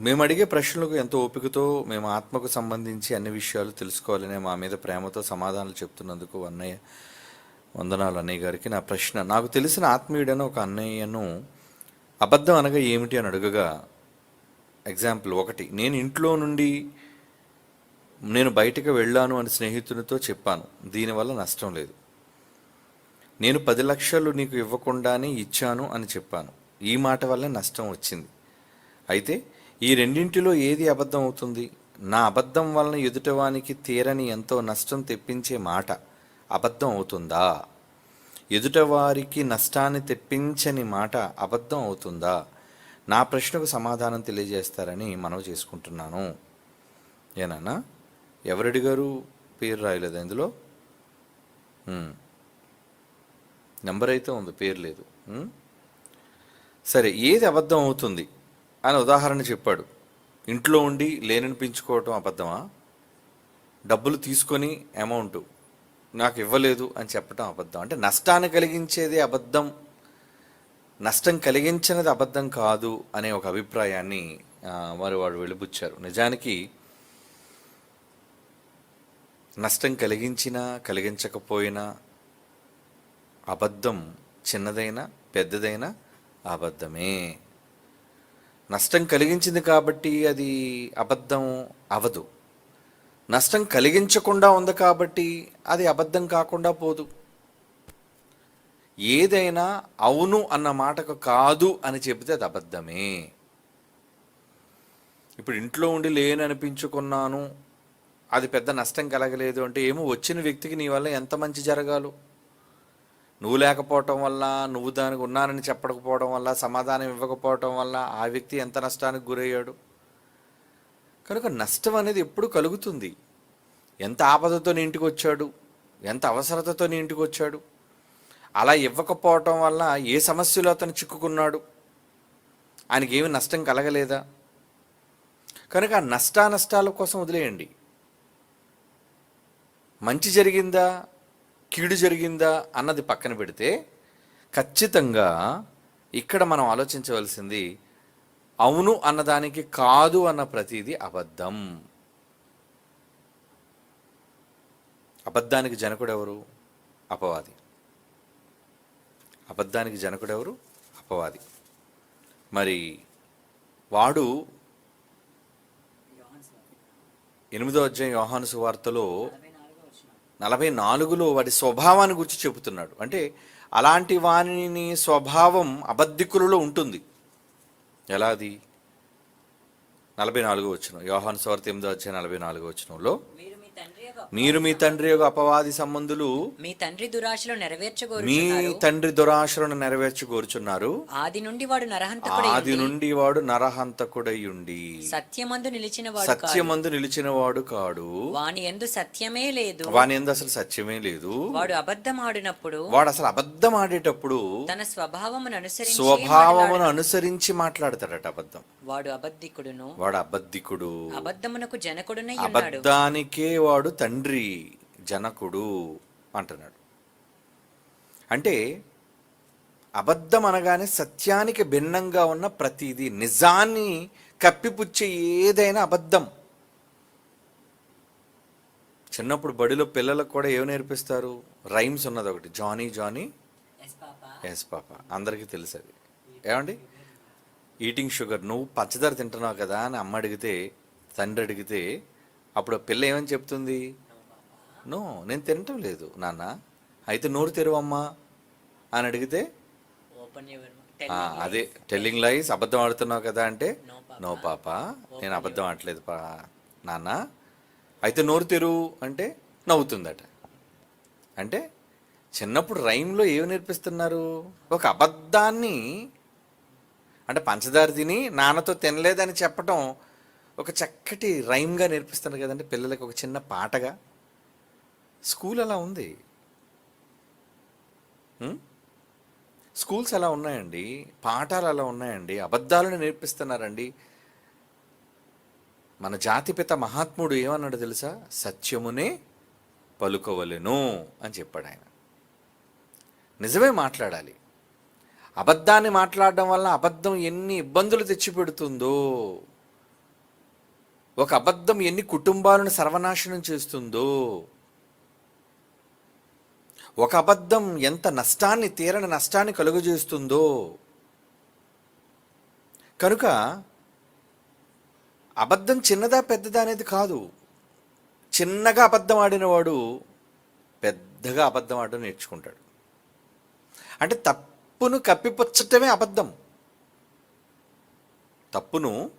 మేము అడిగే ప్రశ్నలకు ఎంతో ఓపికతో మేము ఆత్మకు సంబంధించి అన్ని విషయాలు తెలుసుకోవాలనే మా మీద ప్రేమతో సమాధానాలు చెప్తున్నందుకు అన్నయ్య వందనాలు అన్నయ్య గారికి. నా ప్రశ్న నాకు తెలిసిన ఆత్మీయుడైన ఒక అన్నయ్యను అబద్ధం అనగా ఏమిటి అని అడుగగా ఎగ్జాంపుల్ ఒకటి నేను ఇంట్లో నుండి నేను బయటకు వెళ్ళాను అని స్నేహితునితో చెప్పాను. దీనివల్ల నష్టం లేదు. నేను పది లక్షలు నీకు ఇవ్వకుండానే ఇచ్చాను అని చెప్పాను. ఈ మాట వల్ల నష్టం వచ్చింది. అయితే ఈ రెండింటిలో ఏది అబద్ధం అవుతుంది? నా అబద్ధం వలన ఎదుటవానికి తీరని ఎంతో నష్టం తెప్పించే మాట అబద్ధం అవుతుందా? ఎదుటవారికి నష్టాన్ని తెప్పించని మాట అబద్ధం అవుతుందా? నా ప్రశ్నకు సమాధానం తెలియజేస్తారని మనవి చేసుకుంటున్నాను. ఏనా ఎవరడిగారు పేరు రాయలేదు ఇందులో నెంబర్ అయితే ఉంది పేరు లేదు. సరే ఏది అబద్ధం అవుతుంది? అని ఉదాహరణ చెప్పాడు. ఇంట్లో ఉండి లేననిపించుకోవటం అబద్ధమా? డబ్బులు తీసుకొని అమౌంట్ నాకు ఇవ్వలేదు అని చెప్పటం అబద్ధం. అంటే నష్టాన్ని కలిగించేది అబద్ధం నష్టం కలిగించినది అబద్ధం కాదు అనే ఒక అభిప్రాయాన్ని ఆ, వారు వాడు వెలిబుచ్చారు. నిజానికి నష్టం కలిగించినా కలిగించకపోయినా అబద్ధం చిన్నదైనా పెద్దదైనా అబద్ధమే. నష్టం కలిగించింది కాబట్టి అది అబద్ధం అవదు. నష్టం కలిగించకుండా ఉంది కాబట్టి అది అబద్ధం కాకుండా పోదు. ఏదైనా అవును అన్న మాటకు కాదు అని చెబితే అది అబద్ధమే. ఇప్పుడు ఇంట్లో ఉండి లేని అనిపించుకున్నాను అది పెద్ద నష్టం కలగలేదు అంటే ఏమో వచ్చిన వ్యక్తికి నీ వల్ల ఎంత మంచి జరగాలో. నువ్వు లేకపోవటం వల్ల నువ్వు దానికి ఉన్నానని చెప్పకపోవడం వల్ల సమాధానం ఇవ్వకపోవటం వల్ల ఆ వ్యక్తి ఎంత నష్టానికి గురయ్యాడు? కనుక నష్టం అనేది ఎప్పుడు కలుగుతుంది. ఎంత ఆపదతో నీ ఇంటికి వచ్చాడు? ఎంత అవసరతతో నీ ఇంటికి వచ్చాడు? అలా ఇవ్వకపోవటం వల్ల ఏ సమస్యలో అతను చిక్కుకున్నాడు? ఆయనకి ఏమి నష్టం కలగలేదా? కనుక ఆ నష్టానష్టాల కోసం వదిలేయండి. మంచి జరిగిందా? కీడు జరిగిందా అన్నది పక్కన పెడితే ఖచ్చితంగా ఇక్కడ మనం ఆలోచించవలసింది అవును అన్నదానికి కాదు అన్న ప్రతిదీ అబద్ధం. అబద్ధానికి జనకుడెవరు అపవాది. అబద్ధానికి జనకుడు ఎవరు? అపవాది. మరి వాడు ఎనిమిదో అధ్యాయం యోహాను సువార్తలో నలభై నాలుగులో వాడి స్వభావాన్ని గురించి చెబుతున్నాడు. అంటే అలాంటి వాని స్వభావం అబద్ధికులలో ఉంటుంది. ఎలా అది? నలభై నాలుగు వచ్చిన యోహాన్ సవర్తి ఎనిమిదో వచ్చే నలభై నాలుగు వచ్చినంలో మీరు మీ తండ్రి యొక్క మీ అపవాది సంబంధులు మీ తండ్రి దురాశలో మీ నెరవేర్చగోరుచున్నారు తండ్రి దురాశలను నెరవేర్చుకోరుచున్నారు ఆది నుండి వాడు నరహంతకుడై ఆది నుండి వాడు నరహంతకుడయుండి సత్యమందు నిలిచిన వాడు. సత్యమందు నిలిచిన వాడు కాడు. వాని ఎందు సత్యమే లేదు. వాని ఎందు అసలు సత్యమే లేదు. వాడు అబద్ధమాడినప్పుడు వాడు అసలు అబద్ధం ఆడేటప్పుడు తన స్వభావమును అనుసరించి స్వభావమును అనుసరించి మాట్లాడతాడట అబద్ధం. వాడు అబద్ధికుడును. వాడు అబద్ధికుడు. అబద్ధమునకు జనకుడునై అబద్ధానికే వాడు తండ్రి జనకుడు అంటున్నాడు. అంటే అబద్ధం అనగానే సత్యానికి భిన్నంగా ఉన్న ప్రతిదీ నిజాన్ని కప్పిపుచ్చే ఏదైనా అబద్ధం. చిన్నప్పుడు బడిలో పిల్లలకు కూడా ఏం నేర్పిస్తారు? రైమ్స్ ఉన్నది ఒకటి జానీ జానీ. Yes papa. అందరికీ తెలుసు అది. ఏమండి? Eating sugar. నువ్వు పంచదార తింటున్నావు కదా అని అమ్మ అడిగితే తండ్రి అడిగితే అప్పుడు పిల్ల ఏమని చెప్తుంది? నో నేను తినటం లేదు నాన్న. అయితే నోరు తెరువమ్మా. అని అడిగితే "ఆ, అదే టెల్లింగ్ లైస్ అబద్ధం ఆడుతున్నావు కదా అంటే నో పాప నేను అబద్ధం ఆడలేదు పా నాన్న. అయితే నోరు తెరువు అంటే నవ్వుతుందట. అంటే చిన్నప్పుడు రైమ్లో ఏమి నేర్పిస్తున్నారు? ఒక అబద్ధాన్ని అంటే పంచదార తిని నాన్నతో తినలేదని చెప్పటం ఒక చక్కటి రైమ్గా నేర్పిస్తున్నారు కదండి పిల్లలకి ఒక చిన్న పాటగా. స్కూల్ అలా ఉంది. స్కూల్స్ అలా ఉన్నాయండి. పాఠాలు అలా ఉన్నాయండి. అబద్ధాలను నేర్పిస్తున్నారండి. మన జాతిపిత మహాత్ముడు ఏమన్నాడు తెలుసా? సత్యమునే పలుకోవలెను అని చెప్పాడు ఆయన. నిజమే మాట్లాడాలి. అబద్ధాన్ని మాట్లాడడం వల్ల అబద్ధం ఎన్ని ఇబ్బందులు తెచ్చిపెడుతుందో. ఒక అబద్ధం ఎన్ని కుటుంబాలను సర్వనాశనం చేస్తుందో. ఒక అబద్ధం ఎంత నష్టాన్ని తీరని నష్టాన్ని కలుగజేస్తుందో. కనుక అబద్ధం చిన్నదా పెద్దదా అనేది కాదు. చిన్నగా అబద్ధం ఆడినవాడు పెద్దగా అబద్ధం ఆడడం నేర్చుకుంటాడు. అంటే తప్పును కప్పిపుచ్చటమే అబద్ధం. తప్పును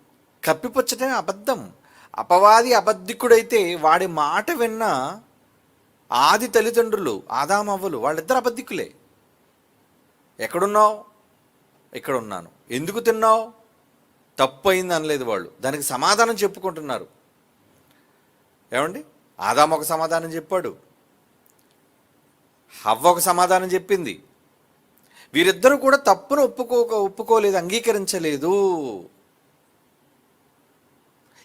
కప్పిపుచ్చటమే అబద్ధం. అపవాది అబద్ధికుడైతే వాడి మాట విన్న ఆది తల్లిదండ్రులు ఆదామవ్వలు వాళ్ళిద్దరు అబద్ధికులే. ఎక్కడున్నావు? ఇక్కడ ఉన్నాను ఎందుకు తిన్నావు? తప్పు అయింది అనలేదు వాళ్ళు. దానికి సమాధానం చెప్పుకుంటున్నారు. ఏమండి? ఆదాం ఒక సమాధానం చెప్పాడు. హవ్వ ఒక సమాధానం చెప్పింది. వీరిద్దరూ కూడా తప్పును ఒప్పుకోక ఒప్పుకోలేదు అంగీకరించలేదు.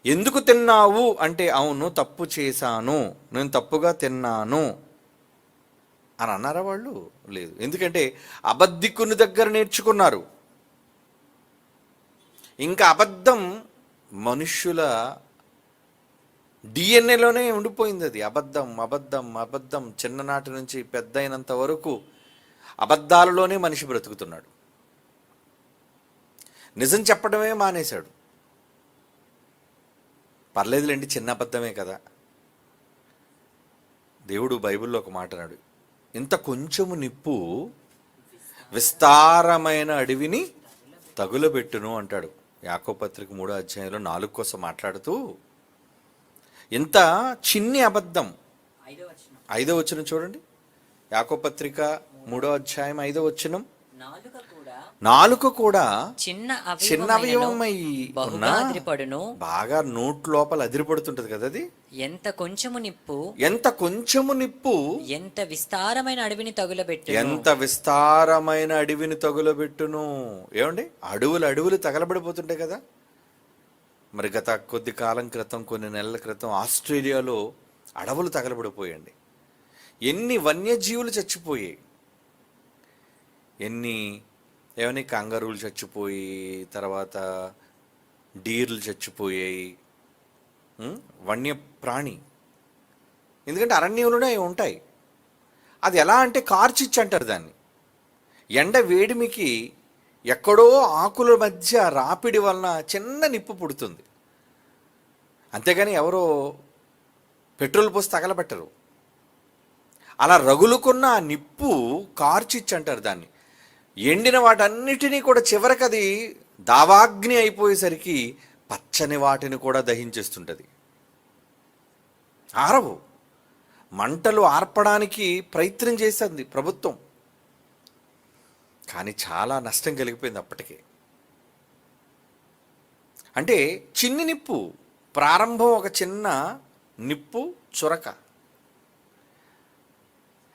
ఎందుకు తిన్నావు? అంటే అవును తప్పు చేశాను. నేను తప్పుగా తిన్నాను. అని అన్నారా వాళ్ళు? లేదు. ఎందుకంటే అబద్ధికుని దగ్గర నేర్చుకున్నారు. ఇంకా అబద్ధం మనుష్యుల డిఎన్ఏలోనే ఉండిపోయింది అది. అబద్ధం అబద్ధం అబద్ధం. చిన్ననాటి నుంచి పెద్ద అయినంత వరకు అబద్ధాలలోనే మనిషి బ్రతుకుతున్నాడు. నిజం చెప్పడమే మానేశాడు. పర్లేదులేండి చిన్న అబద్ధమే కదా. దేవుడు బైబిల్లో ఒక మాట అన్నాడు ఇంత కొంచెము నిప్పు విస్తారమైన అడవిని తగులబెట్టును అంటాడు. యాకోపత్రిక మూడో అధ్యాయంలో నాలుగు కోసం మాట్లాడుతూ ఇంత చిన్ని అబద్ధం. ఐదో వచనం చూడండి. యాకోపత్రిక మూడో అధ్యాయం ఐదో వచనం. నాలుక కూడా చిన్న చిన్న అవయవమై అదిరిపడును. బాగా నోట్ లోపల అదిరిపడుతుంటది కదా అది? ఎంత కొంచెము నిప్పు ఎంత కొంచెము నిప్పు? ఎంత విస్తారమైన అడవిని తగులబెట్టు ఎంత విస్తారమైన అడవిని తగులబెట్టును. ఏమండి? అడవులు అడవులు తగలబడిపోతుంటాయి కదా? మరి గత కొద్ది కాలం క్రితం కొన్ని నెలల క్రితం ఆస్ట్రేలియాలో అడవులు తగలబడిపోయండి ఎన్ని వన్యజీవులు చచ్చిపోయాయి. ఎన్ని ఏమని కంగారులు చచ్చిపోయి తర్వాత డీర్లు చచ్చిపోయాయి వన్య ప్రాణి ఎందుకంటే అరణ్యంలోనే అవి ఉంటాయి. అది ఎలా అంటే కార్చిచ్చు అంటారు దాన్ని. ఎండ వేడిమికి ఎక్కడో ఆకుల మధ్య రాపిడి వలన చిన్న నిప్పు పుడుతుంది. అంతేగాని ఎవరో పెట్రోల్ పోసి తగలబెట్టరు. అలా రగులుకున్న ఆ నిప్పు కార్చిచ్చు అంటారు దాన్ని. ఎండిన వాటన్నిటినీ కూడా చివరికి అది దావాగ్ని అయిపోయేసరికి పచ్చని వాటిని కూడా దహించేస్తుంటుంది. ఆరవు. మంటలు ఆర్పడానికి ప్రయత్నం చేసింది ప్రభుత్వం. కానీ చాలా నష్టం కలిగిపోయింది అప్పటికే. అంటే చిన్ని నిప్పు ప్రారంభం ఒక చిన్న నిప్పు చురక.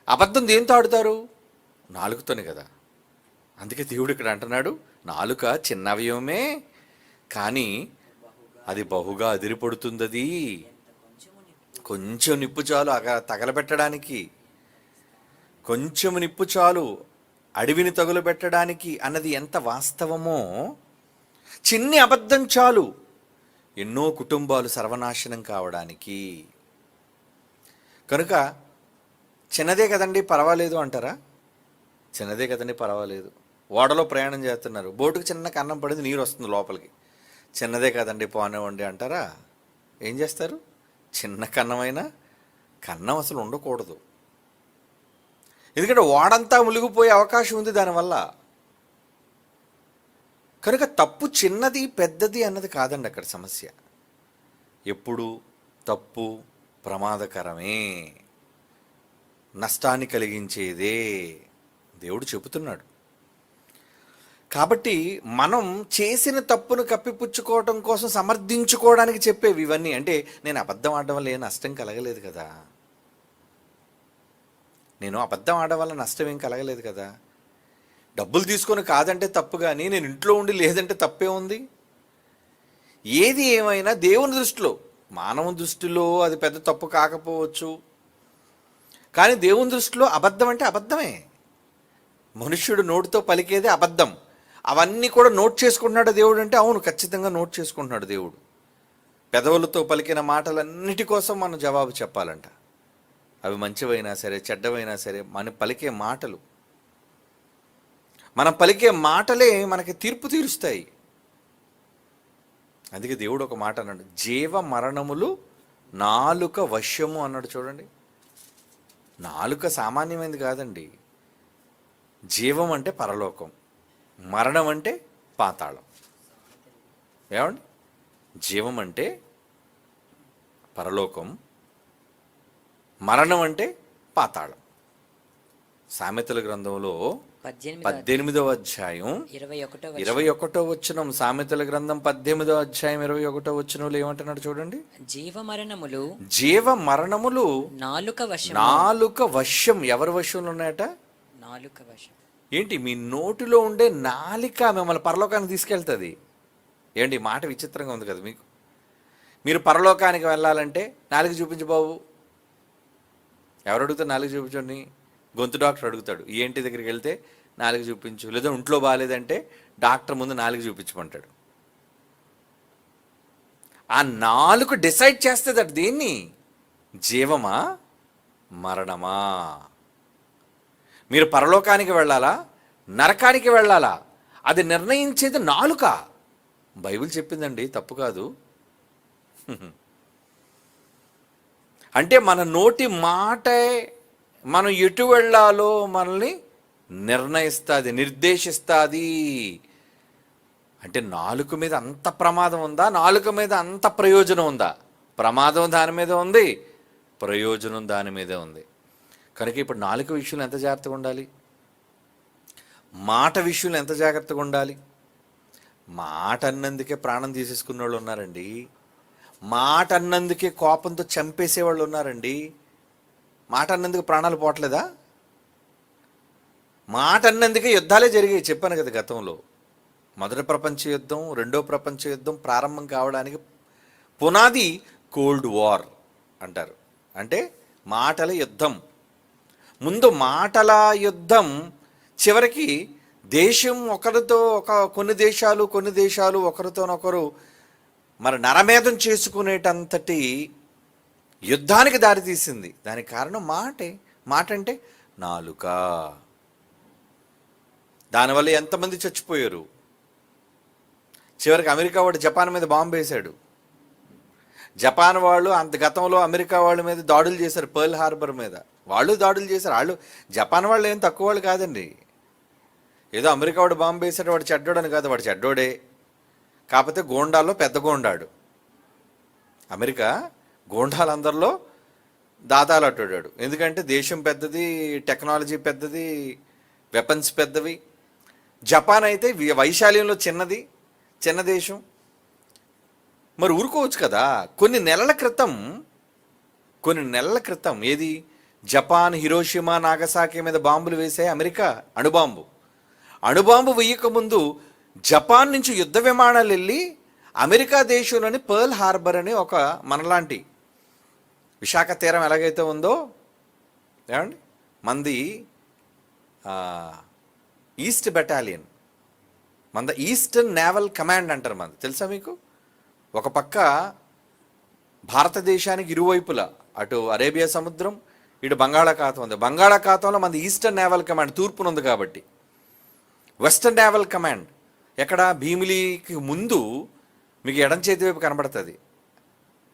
అబద్ధం దేంతో ఆడుతారు? నాలుగుతోనే కదా. అందుకే దేవుడు ఇక్కడ అంటున్నాడు నాలుక చిన్న అవయవమే కానీ అది బహుగా అదిరిపడుతుంది అది కొంచెం నిప్పు చాలు అగ తగలబెట్టడానికి. కొంచెం నిప్పు చాలు అడవిని తగులబెట్టడానికి అన్నది ఎంత వాస్తవమో చిన్ని అబద్ధం చాలు. ఎన్నో కుటుంబాలు సర్వనాశనం కావడానికి. కనుక చిన్నదే కదండి పర్వాలేదు అంటారా? చిన్నదే కదండి పర్వాలేదు. ఓడలో ప్రయాణం చేస్తున్నారు. బోటుకు చిన్న కన్నం పడింది నీరు వస్తుంది లోపలికి. చిన్నదే కదండి పోనివ్వండి అంటారా? ఏం చేస్తారు? చిన్న కన్నమైనా కన్నం అసలు ఉండకూడదు. ఎందుకంటే ఓడంతా మునిగిపోయే అవకాశం ఉంది దానివల్ల. కనుక తప్పు చిన్నది పెద్దది అన్నది కాదండి అక్కడ సమస్య. ఎప్పుడు తప్పు ప్రమాదకరమే. నష్టాన్ని కలిగించేదే. దేవుడు చెబుతున్నాడు. కాబట్టి మనం చేసిన తప్పును కప్పిపుచ్చుకోవడం కోసం సమర్థించుకోవడానికి చెప్పేవి ఇవన్నీ. అంటే నేను అబద్ధం ఆడడం వల్ల ఏ నష్టం కలగలేదు కదా. నేను అబద్ధం ఆడడం వల్ల నష్టం ఏం కలగలేదు కదా. డబ్బులు తీసుకొని కాదంటే తప్పు కానీ నేను ఇంట్లో ఉండి లేదంటే తప్పే ఉంది. ఏది ఏమైనా దేవుని దృష్టిలో మానవ దృష్టిలో అది పెద్ద తప్పు కాకపోవచ్చు. కానీ దేవుని దృష్టిలో అబద్ధం అంటే అబద్ధమే. మనుష్యుడు నోటితో పలికేదే అబద్ధం. అవన్నీ కూడా నోట్ చేసుకుంటున్నాడు దేవుడు అంటే అవును ఖచ్చితంగా నోట్ చేసుకుంటున్నాడు దేవుడు. పెదవులతో పలికిన మాటలన్నిటి కోసం మనం జవాబు చెప్పాలంట. అవి మంచివైనా సరే చెడ్డవైనా సరే మనం పలికే మాటలు. మనం పలికే మాటలే మనకి తీర్పు తీరుస్తాయి. అందుకే దేవుడు ఒక మాట అన్నాడు జీవ మరణములు నాలుక వశ్యము అన్నాడు చూడండి. నాలుక సామాన్యమైనది కాదండి. జీవం అంటే పరలోకం. మరణం అంటే పాతాళం. ఏమండి? జీవం అంటే పరలోకం. మరణం అంటే పాతాళం. సామెతల గ్రంథంలో పద్దెనిమిది పద్దెనిమిదవ అధ్యాయం. ఇరవై ఒకటో ఇరవై ఒకటో వచ్చినం సామెతల గ్రంథం పద్దెనిమిదో అధ్యాయం ఇరవై ఒకటో వచ్చినంలో ఏమంటున్నాడు చూడండి. జీవ మరణములు జీవ మరణములు నాలుక వశం నాలుక వశ్యం. ఎవరి వశ్యంలో ఉన్నాయట? నాలుక వశం. ఏంటి మీ నోటిలో ఉండే నాలిక మిమ్మల్ని పరలోకానికి తీసుకెళ్తుంది? ఏంటి మాట విచిత్రంగా ఉంది కదా మీకు? మీరు పరలోకానికి వెళ్ళాలంటే నాలుగు చూపించు బాబు. ఎవరు అడుగుతారు నాలుగు చూపించండి? గొంతు డాక్టర్ అడుగుతాడు ఏంటి దగ్గరికి వెళ్తే నాలుగు చూపించు? లేదా ఒంట్లో బాగాలేదంటే డాక్టర్ ముందు నాలుగు చూపించమంటాడు. ఆ నాలుగు డిసైడ్ చేస్తే దట్ దేన్ని? జీవమా? మరణమా? మీరు పరలోకానికి వెళ్ళాలా? నరకానికి వెళ్ళాలా? అది నిర్ణయించేది నాలుక. బైబిల్ చెప్పిందండి తప్పు కాదు. అంటే మన నోటి మాటే మనం ఎటు వెళ్ళాలో మనల్ని నిర్ణయిస్తుంది నిర్దేశిస్తుంది. అంటే నాలుక మీద అంత ప్రమాదం ఉందా? నాలుక మీద అంత ప్రయోజనం ఉందా? ప్రమాదం దాని మీద ఉంది ప్రయోజనం దాని మీదే ఉంది. కనుక ఇప్పుడు నాలుక విషయంలో ఎంత జాగ్రత్తగా ఉండాలి? మాట విషయంలో ఎంత జాగ్రత్తగా ఉండాలి? మాట అన్నందుకే ప్రాణం తీసేసుకున్న వాళ్ళు ఉన్నారండి. మాట అన్నందుకే కోపంతో చంపేసే వాళ్ళు ఉన్నారండి. మాట అన్నందుకు ప్రాణాలు పోవట్లేదా? మాట అన్నందుకే యుద్ధాలే జరిగాయి చెప్పాను కదా గతంలో. మొదటి ప్రపంచ యుద్ధం రెండో ప్రపంచ యుద్ధం ప్రారంభం కావడానికి పునాది కోల్డ్ వార్ అంటారు. అంటే మాటల యుద్ధం. ముందు మాటల యుద్ధం చివరికి దేశం ఒకరితో ఒక కొన్ని దేశాలు కొన్ని దేశాలు ఒకరితోనొకరు మరి నరమేధం చేసుకునేటంతటి యుద్ధానికి దారితీసింది. దానికి కారణం మాటే. మాట అంటే నాలుక. దానివల్ల ఎంతమంది చచ్చిపోయారు? చివరికి అమెరికా వాడు జపాన్ మీద బాంబు వేశాడు. జపాన్ వాళ్ళు అంత గతంలో అమెరికా వాళ్ళ మీద దాడులు చేశారు పర్ల్ హార్బర్ మీద. వాళ్ళు దాడులు చేశారు. వాళ్ళు జపాన్ వాళ్ళు ఏం తక్కువ వాళ్ళు కాదండి. ఏదో అమెరికా వాడు బాంబు వేసాడు వాడు చెడ్డోడని కాదు వాడు చెడ్డోడే. కాకపోతే గోండాల్లో పెద్ద గోండాడు. అమెరికా గోండాలందరిలో దాదాలు అట్టుడాడు. ఎందుకంటే దేశం పెద్దది టెక్నాలజీ పెద్దది వెపన్స్ పెద్దవి. జపాన్ అయితే వైశాల్యంలో చిన్నది చిన్న దేశం. మరి ఊరుకోవచ్చు కదా. కొన్ని నెలల క్రితం కొన్ని నెలల క్రితం ఏది? జపాన్ హిరోషిమా నాగసాకి మీద బాంబులు వేసే అమెరికా. అణుబాంబు. అణుబాంబు వేయక ముందు జపాన్ నుంచి యుద్ధ విమానాలు వెళ్ళి అమెరికా దేశంలోని పర్ల్ హార్బర్ అని ఒక మనలాంటి విశాఖ తీరం ఎలాగైతే ఉందో ఏమండి? మంది ఈస్ట్ బెటాలియన్. మంద ఈస్టర్న్ నేవల్ కమాండ్ అంటారు మంది. తెలుసా మీకు? ఒక పక్క భారతదేశానికి ఇరువైపులా అటు అరేబియా సముద్రం ఇటు బంగాళాఖాతం ఉంది. బంగాళాఖాతంలో మన ఈస్టర్న్ నేవల్ కమాండ్ తూర్పున ఉంది కాబట్టి. వెస్టర్న్ నేవల్ కమాండ్ ఎక్కడ? భీమిలీకి ముందు మీకు ఎడం చేతి వైపు కనబడుతుంది.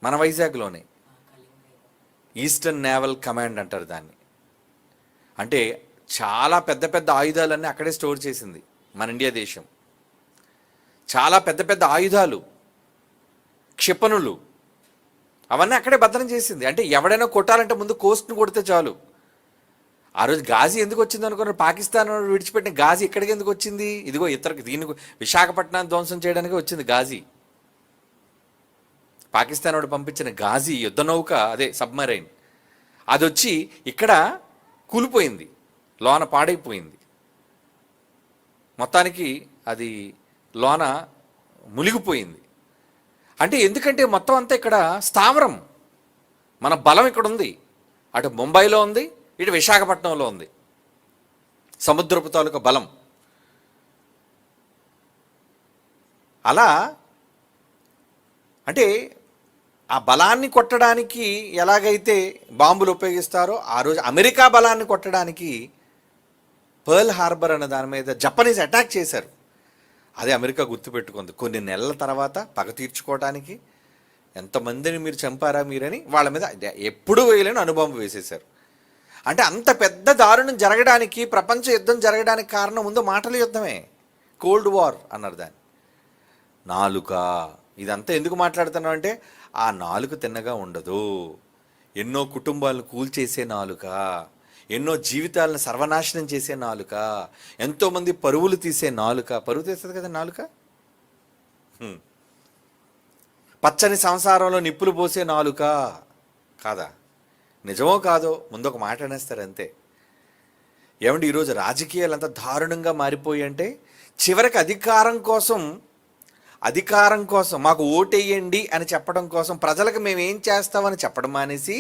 మన వైజాగ్లోనే. ఈస్టర్న్ నేవల్ కమాండ్ అంటారు దాన్ని. అంటే చాలా పెద్ద పెద్ద ఆయుధాలన్నీ అక్కడే స్టోర్ చేసింది మన ఇండియా దేశం. చాలా పెద్ద పెద్ద ఆయుధాలు క్షిపణులు అవన్నీ అక్కడే భద్రం చేసింది. అంటే ఎవడైనా కొట్టాలంటే ముందు కోస్ట్ను కొడితే చాలు. ఆ రోజు గాజీ ఎందుకు వచ్చింది అనుకున్నారు? పాకిస్తాన్ విడిచిపెట్టిన గాజీ ఇక్కడికి ఎందుకు వచ్చింది? ఇదిగో ఇతర దీని విశాఖపట్నాన్ని ధ్వంసం చేయడానికి వచ్చింది గాజీ. పాకిస్తాన్ వాడు పంపించిన గాజీ యుద్ధ నౌక అదే సబ్మరైన్. అది వచ్చి ఇక్కడ కూలిపోయింది. లోన పాడైపోయింది. మొత్తానికి అది లోన మునిగిపోయింది. అంటే ఎందుకంటే మొత్తం అంతా ఇక్కడ స్థావరం. మన బలం ఇక్కడ ఉంది అటు ముంబైలో ఉంది ఇటు విశాఖపట్నంలో ఉంది. సముద్రపు తాలూకా బలం. అలా అంటే ఆ బలాన్ని కొట్టడానికి ఎలాగైతే బాంబులు ఉపయోగిస్తారో ఆ రోజు అమెరికా బలాన్ని కొట్టడానికి పర్ల్ హార్బర్ అనే దాని మీద జపనీస్ అటాక్ చేశారు. అదే అమెరికా గుర్తుపెట్టుకుంది. కొన్ని నెలల తర్వాత పగ తీర్చుకోవడానికి ఎంతమందిని మీరు చంపారా మీరని వాళ్ళ మీద ఎప్పుడు వేయలేని అనుభవం వేసేశారు. అంటే అంత పెద్ద దారుణం జరగడానికి ప్రపంచ యుద్ధం జరగడానికి కారణం ముందు మాటల యుద్ధమే. కోల్డ్ వార్ అన్నారు దాన్ని. నాలుక. ఇదంతా ఎందుకు మాట్లాడుతున్నాం అంటే ఆ నాలుక తిన్నగా ఉండదు. ఎన్నో కుటుంబాలను కూల్చేసే నాలుక. ఎన్నో జీవితాలను సర్వనాశనం చేసే నాలుక ఎంతోమంది పరువులు తీసే నాలుక. పరువు తీస్తుంది కదా నాలుక? పచ్చని సంసారంలో నిప్పులు పోసే నాలుక. కాదా? నిజమో కాదో ముందు ఒక మాట అనేస్తారు అంతే. ఏమంటే ఈరోజు రాజకీయాలు అంత దారుణంగా మారిపోయి అంటే చివరికి అధికారం కోసం అధికారం కోసం మాకు ఓటేయండి అని చెప్పడం కోసం ప్రజలకు మేము ఏం చేస్తామని చెప్పడం మానేసి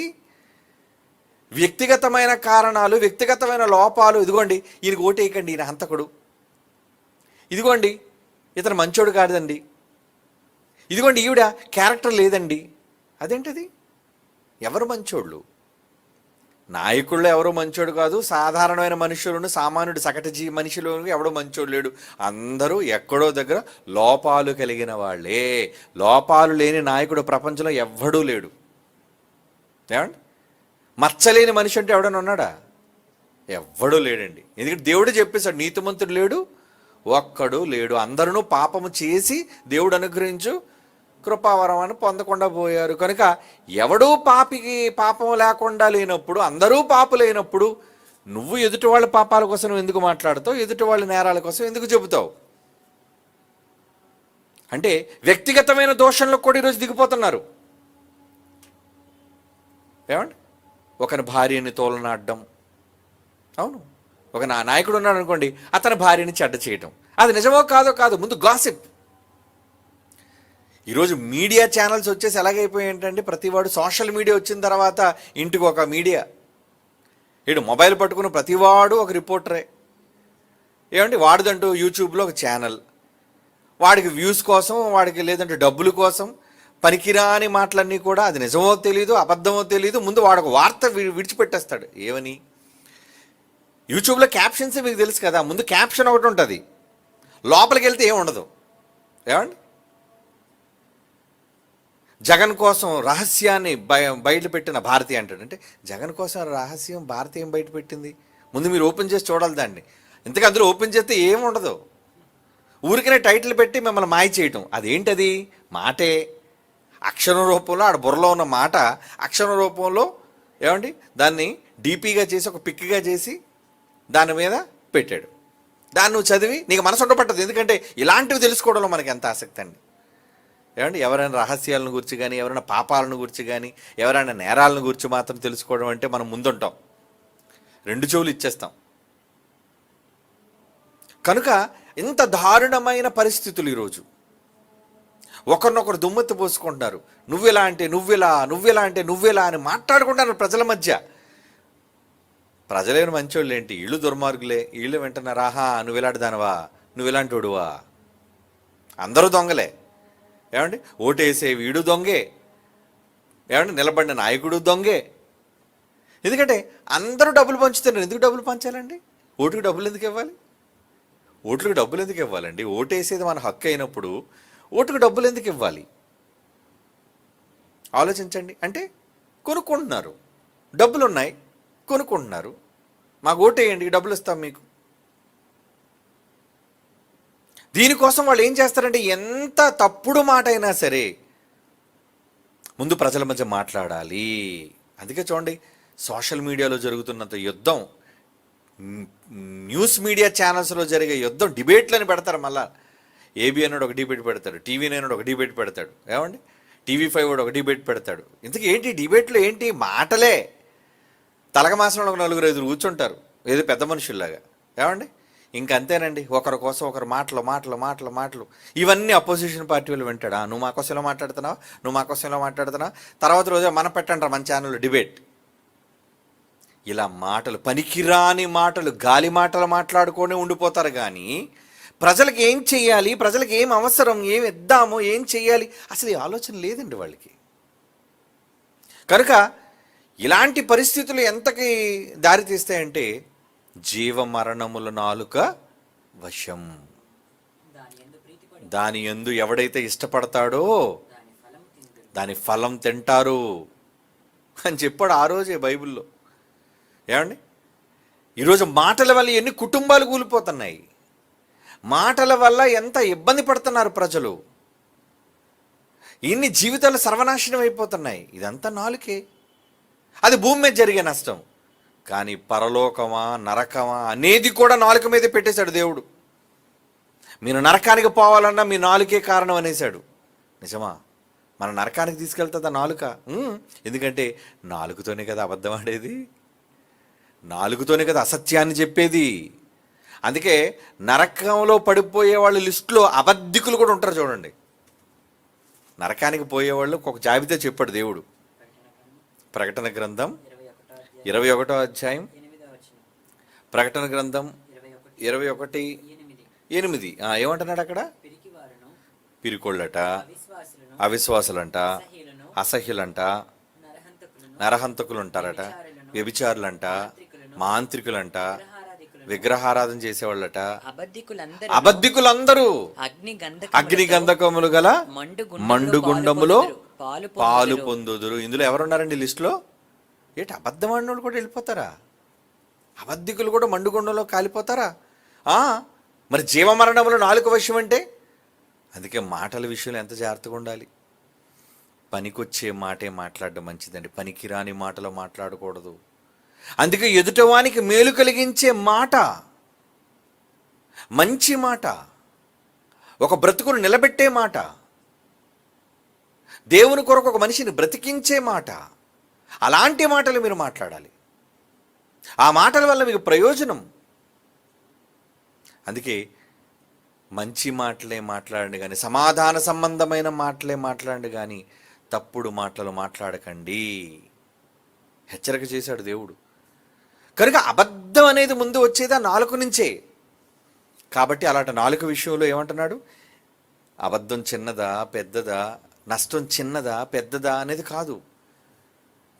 వ్యక్తిగతమైన కారణాలు వ్యక్తిగతమైన లోపాలు ఇదిగోండి ఈయనకు ఓటేయకండి ఈయన హంతకుడు. ఇదిగోండి ఇతను మంచోడు కాదండి. ఇదిగోండి ఈవిడ క్యారెక్టర్ లేదండి. అదేంటది? ఎవరు మంచోళ్ళు? నాయకుల్లో ఎవరు మంచోడు కాదు సాధారణమైన మనుషులను సామాన్యుడు సగటు జీ మనిషిలో ఎవడో మంచోడు లేడు. అందరూ ఎక్కడో దగ్గర లోపాలు కలిగిన వాళ్ళే. లోపాలు లేని నాయకుడు ప్రపంచంలో ఎవ్వడూ లేడు. ఏమండి? మచ్చలేని మనిషి అంటే ఎవడన్నా ఉన్నాడా? ఎవ్వడూ లేడండి. ఎందుకంటే దేవుడు చెప్పేశాడు నీతిమంతుడు లేడు ఒక్కడు లేడు. అందరూ పాపము చేసి దేవుడు అనుగ్రహించు కృపావరం అని పొందకుండా పోయారు. కనుక ఎవడూ పాపికి పాపం లేకుండా లేనప్పుడు అందరూ పాపులైనప్పుడు నువ్వు ఎదుటి వాళ్ళ పాపాల కోసం ఎందుకు మాట్లాడతావు? ఎదుటి వాళ్ళ నేరాల కోసం ఎందుకు చెబుతావు? అంటే వ్యక్తిగతమైన దోషంలో కూడా ఈరోజు దిగిపోతున్నారు. ఏమండి? ఒకని భార్యని తోలనాడడం. అవును. ఒక నా నాయకుడు ఉన్నాడు అనుకోండి అతని భార్యని చెడ్డ చేయటం. అది నిజమో కాదో కాదు ముందు గాసిప్. ఈరోజు మీడియా ఛానల్స్ వచ్చేసి ఎలాగైపోయాయి ఏంటంటే ప్రతివాడు సోషల్ మీడియా వచ్చిన తర్వాత ఇంటికి ఒక మీడియా. ఇటు మొబైల్ పట్టుకున్న ప్రతివాడు ఒక రిపోర్టరే. ఏమంటే వాడిదంటూ యూట్యూబ్లో ఒక ఛానల్. వాడికి వ్యూస్ కోసం వాడికి లేదంటే డబ్బుల కోసం పనికిరాని మాటలన్నీ కూడా అది నిజమో తెలియదు అబద్ధమో తెలియదు ముందు వాడు ఒక వార్త విడిచిపెట్టేస్తాడు. ఏమని? యూట్యూబ్లో క్యాప్షన్స్ మీకు తెలుసు కదా. ముందు క్యాప్షన్ ఒకటి ఉంటుంది. లోపలికి వెళ్తే ఏమి ఉండదు. ఏమండి? జగన్ కోసం రహస్యాన్ని బయ బయట పెట్టిన భారతి అంటాడు. అంటే జగన్ కోసం రహస్యం భారతి ఏం బయట పెట్టింది ముందు మీరు ఓపెన్ చేసి చూడాలి దాన్ని. ఇంతకు అందులో ఓపెన్ చేస్తే ఏమి ఉండదు. ఊరికనే టైటిల్ పెట్టి మిమ్మల్ని మాయ చేయటం. అదేంటది? మాటే. అక్షరం రూపంలో ఆడ బుర్రలో ఉన్న మాట అక్షరం రూపంలో ఏమండి? దాన్ని డీపీగా చేసి ఒక పిక్గా చేసి దాని మీద పెట్టాడు. దాన్ని నువ్వు చదివి నీకు మనసు ఉండబట్టదు. ఎందుకంటే ఇలాంటివి తెలుసుకోవడంలో మనకి ఎంత ఆసక్తి అండి? ఏమండి? ఎవరైనా రహస్యాలను గురించి కానీ ఎవరైనా పాపాలను గురించి కానీ ఎవరైనా నేరాలను గురించి మాత్రం తెలుసుకోవడం అంటే మనం ముందుంటాం. రెండు చెవులు ఇచ్చేస్తాం. కనుక ఇంత దారుణమైన పరిస్థితులు ఈరోజు. ఒకరినొకరు దుమ్మెత్తి పోసుకుంటున్నారు నువ్వెలా అంటే నువ్వెలా నువ్వెలా అంటే నువ్వెలా అని మాట్లాడుకుంటున్నారు ప్రజల మధ్య. ప్రజలైన మంచోళ్ళు ఏంటి? ఇళ్ళు దుర్మార్గులే. ఇళ్ళు వింటున్నారు ఆహా నువ్వు ఇలాంటి దానివా? నువ్వు ఇలాంటి వాడువా? అందరూ దొంగలే. ఏమండి? ఓటేసే వీడు దొంగే. ఏమండి? నిలబడిన నాయకుడు దొంగే. ఎందుకంటే అందరూ డబ్బులు పంచుతున్నారు. ఎందుకు డబ్బులు పంచాలండి? ఓటుకు డబ్బులు ఎందుకు ఇవ్వాలి? ఓట్లకు డబ్బులు ఎందుకు ఇవ్వాలండి? ఓటేసేది మన హక్కు అయినప్పుడు ఓటుకు డబ్బులు ఎందుకు ఇవ్వాలి? ఆలోచించండి. అంటే కొనుక్కుంటున్నారు. డబ్బులు ఉన్నాయి కొనుక్కుంటున్నారు. మాకు ఓటేయండి డబ్బులు ఇస్తాం మీకు. దీనికోసం వాళ్ళు ఏం చేస్తారంటే ఎంత తప్పుడు మాట అయినా సరే ముందు ప్రజల మధ్య మాట్లాడాలి. అందుకే చూడండి సోషల్ మీడియాలో జరుగుతున్నంత యుద్ధం న్యూస్ మీడియా ఛానల్స్లో జరిగే యుద్ధం డిబేట్లని పెడతారు మళ్ళీ. ఏబీ అన్నాడు ఒక డిబేట్ పెడతాడు. టీవీ నైన్ ఒక డిబేట్ పెడతాడు. ఏమండి? టీవీ ఫైవ్ వాడు ఒక డిబేట్ పెడతాడు. ఇంతకీ ఏంటి? డిబేట్లు ఏంటి? మాటలే. తలక మాసంలో ఒక నలుగురు ఐదుగురు కూర్చుంటారు. ఏదో పెద్ద మనుషుల్లాగా. ఏమండి? ఇంక అంతేనండి ఒకరి కోసం ఒకరు మాటలు మాటలు మాటలు మాటలు. ఇవన్నీ అపోజిషన్ పార్టీ వాళ్ళు వింటాడా. నువ్వు మా కోసం ఇలా మాట్లాడుతున్నావు? నువ్వు మా కోసం ఇలా మాట్లాడుతున్నావు? తర్వాత రోజు మన పెట్టంటారు మన ఛానల్లో డిబేట్ ఇలా మాటలు పనికిరాని మాటలు గాలి మాటలు మాట్లాడుకొని ఉండిపోతారు కానీ ప్రజలకు ఏం చెయ్యాలి ప్రజలకు ఏం అవసరం? ఏం ఇద్దాము? ఏం చెయ్యాలి అసలు ఈ ఆలోచన లేదండి వాళ్ళకి. కనుక ఇలాంటి పరిస్థితులు ఎంతకి దారితీస్తాయంటే జీవ మరణముల నాలుక వశం. దాని ఎందు ఎవడైతే ఇష్టపడతాడో ఫలం దాని ఫలం తింటారు అని చెప్పాడు ఆ రోజే బైబిల్లో. ఏమండి? ఈరోజు మాటల వల్ల ఎన్ని కుటుంబాలు కూలిపోతున్నాయి? మాటల వల్ల ఎంత ఇబ్బంది పడుతున్నారు ప్రజలు? ఇన్ని జీవితాలు సర్వనాశనం అయిపోతున్నాయి. ఇదంతా నాలుకే. అది భూమి మీద జరిగే నష్టం. కానీ పరలోకమా నరకమా అనేది కూడా నాలుక మీద పెట్టేశాడు దేవుడు. మీరు నరకానికి పోవాలన్నా మీ నాలుకే కారణం అనేశాడు. నిజమా? మన నరకానికి తీసుకెళ్తుందా నాలుక. ఎందుకంటే నాలుగుతోనే కదా అబద్ధం ఆడేది? నాలుగుతోనే కదా అసత్యాన్ని చెప్పేది? అందుకే నరకంలో పడిపోయే వాళ్ళ లిస్టులో అబద్ధికులు కూడా ఉంటారు చూడండి. నరకానికి పోయేవాళ్ళు ఒక జాబితా చెప్పాడు దేవుడు. ప్రకటన గ్రంథం ఇరవై ఒకటో అధ్యాయం. ప్రకటన గ్రంథం ఇరవై ఒకటి ఎనిమిది. ఏమంటున్నాడు అక్కడ? పిరికొళ్ళట అవిశ్వాసులంట అసహ్యులంట నరహంతకులు ఉంటారట వ్యభిచారులంట మాంత్రికులంట విగ్రహారాధన చేసేవాళ్ళట. అబద్ధికులందరూ అబద్ధికులందరూ. అగ్ని అగ్ని గంధకములు గల మండు మండు గుండములో పాలు పొందుదురు. ఇందులో ఎవరున్నారండి లిస్టులో? ఏంటి అబద్ధం ఆడినోళ్ళు కూడా వెళ్ళిపోతారా? అబద్ధికులు కూడా మండుగుండంలో కాలిపోతారా? ఆ, మరి జీవమరణములు నాలుగు విషయం అంటే అందుకే మాటల విషయంలో ఎంత జాగ్రత్తగా ఉండాలి? పనికొచ్చే మాటే మాట్లాడడం మంచిదండి. పనికిరాని మాటలు మాట్లాడకూడదు. అందుకే ఎదుటవానికి మేలు కలిగించే మాట మంచి మాట ఒక బ్రతుకును నిలబెట్టే మాట దేవుని కొరకు ఒక మనిషిని బ్రతికించే మాట అలాంటి మాటలు మీరు మాట్లాడాలి. ఆ మాటల వల్ల మీకు ప్రయోజనం. అందుకే మంచి మాటలే మాట్లాడండి కానీ సమాధాన సంబంధమైన మాటలే మాట్లాడండి కానీ తప్పుడు మాటలు మాట్లాడకండి. హెచ్చరిక చేశాడు దేవుడు. కనుక అబద్ధం అనేది ముందు వచ్చేదా నాలుగు నుంచే. కాబట్టి అలాంటి నాలుగు విషయంలో ఏమంటున్నాడు? అబద్ధం చిన్నదా పెద్దదా నష్టం చిన్నదా పెద్దదా అనేది కాదు.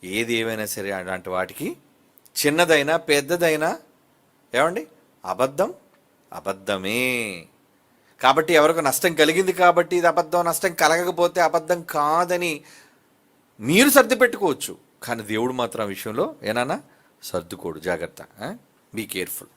ఏది ఏమైనా సరే అలాంటి వాటికి చిన్నదైనా పెద్దదైనా ఏమండి? అబద్ధం అబద్ధమే. కాబట్టి ఎవరికి నష్టం కలిగింది కాబట్టి ఇది అబద్ధం నష్టం కలగకపోతే అబద్ధం కాదని మీరు సర్ది పెట్టుకోవచ్చు. కానీ దేవుడు మాత్రం విషయంలో ఏనానా సర్దుకోడు జాగ్రత్త బీ కేర్ఫుల్